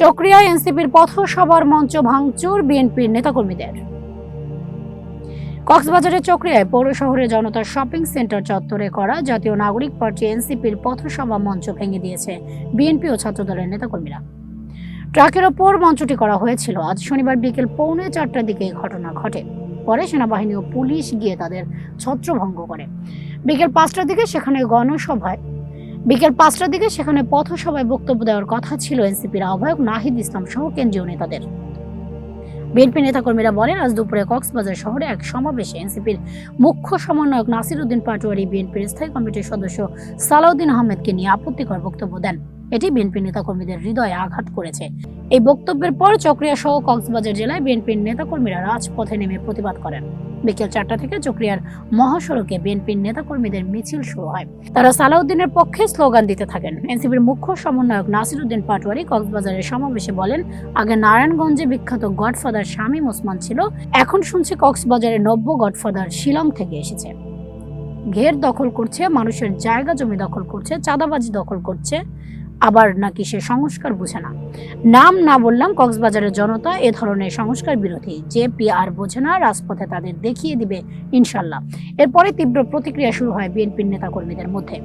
চক্রিয়ায় এনসিপির পথসভার মঞ্চ ভাঙচুর বিএনপির নেতাকর্মীদের। কক্সবাজারের চক্রিয়ায় পৌর শহরে জনতা শপিং সেন্টার চত্বরে করা জাতীয় নাগরিক পার্টি এনসিপির পথসভা মঞ্চ ভেঙে দিয়েছে বিএনপি ও ছাত্রদলের নেতাকর্মীরা। ট্রাকের ওপর মঞ্চটি করা হয়েছিল। আজ শনিবার বিকেল পৌনে চারটার দিকে ঘটনা ঘটে। পরে সেনাবাহিনী ও পুলিশ গিয়ে তাদের ছত্রভঙ্গ করে। বিকেল পাঁচটার দিকে সেখানে গণসভায় বিকেল পাঁচটার দিকে সেখানে পথসভায় বক্তব্য দেওয়ার কথা ছিল এনসিপির আহ্বায়ক নাহিদ ইসলাম সহ কেন্দ্রীয় নেতাদের। বিএনপি নেতাকর্মীরা বলেন, আজ দুপুরে কক্সবাজার শহরে এক সমাবেশে এনসিপির মুখ্য সমন্বয়ক নাসির উদ্দিন পাটোয়ারি, বিএনপির স্থায়ী কমিটির সদস্য সালাউদ্দিন আহমেদকে নিয়ে আপত্তিকর বক্তব্য দেন। এটি বিএনপি নেতাকর্মীদের হৃদয়ে আঘাত করেছে। এই বক্তব্যের পর চক্রিয়া সহ কক্সবাজার জেলায় বিএনপির নেতাকর্মীরা রাজপথে নেমে প্রতিবাদ করেন। বিকেল চারটা থেকে চক্রিয়ার মহাসড়কে বিএনপির নেতাকর্মীদের মিছিল শুরু হয়। তারা সালাউদ্দিনের পক্ষে স্লোগান দিতে থাকেন। এনসিপির মুখ্য সমন্বয়ক নাসিরউদ্দিন পাটোয়ারি কক্সবাজারের সমাবেশে বলেন, আগে নারায়ণগঞ্জে বিখ্যাত গডফাদার শামীম ওসমান ছিল, এখন শুনছি কক্সবাজারে নব্য গডফাদার শিলং থেকে এসেছে। ঘের দখল করছে, মানুষের জায়গা জমি দখল করছে, চাঁদাবাজি দখল করছে আবার নাকি সে সংস্কার বোঝে না। নাম না বললাম কক্সবাজারের জনতা এ ধরনের সংস্কার বিরোধী। যে পিআর বোঝে না, রাজপথে তাদের দেখিয়ে দিবে, ইনশাল্লাহ। এরপরে তীব্র প্রতিক্রিয়া শুরু হয় বিএনপির নেতাকর্মীদের মধ্যে।